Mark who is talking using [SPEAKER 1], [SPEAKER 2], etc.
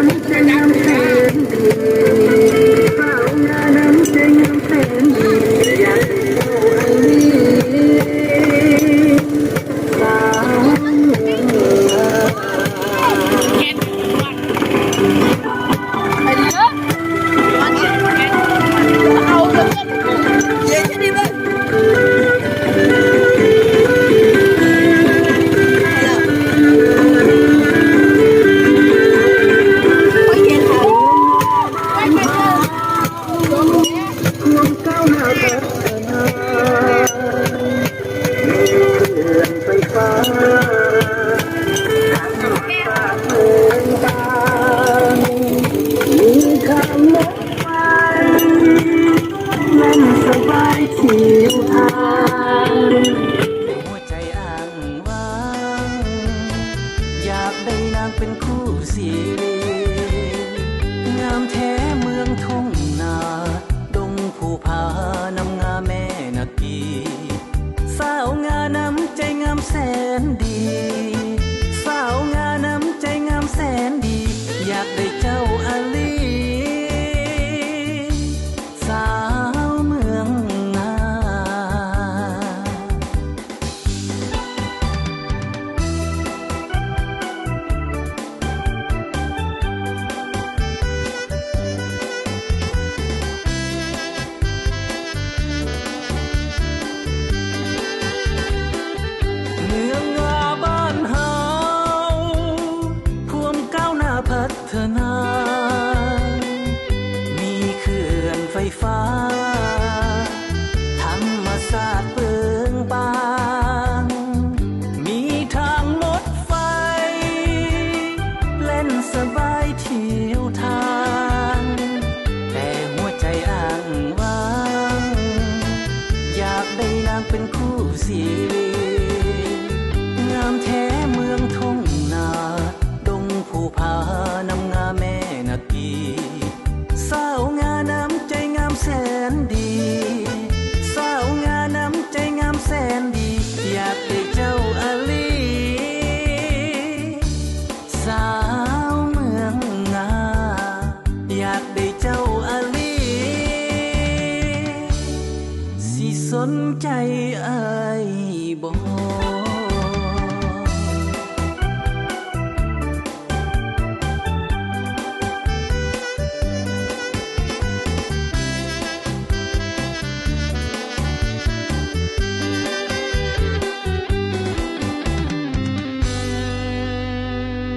[SPEAKER 1] ง ล่นสบายทิวทาง
[SPEAKER 2] หัวใจอ่างว่างอยากได้นางเป็นคู่สีง พัฒนา มีเขื่อนไฟฟ้า ธรรมศาสตร์เปิงบาง มีทางรถไฟ เล่นสบายทิวทาง แต่หัวใจอ้างว้าง อยากได้นางเป็นคู่สีง สาวเมืองนา อยากได้เจ้าอลีสิสนใจอาบอก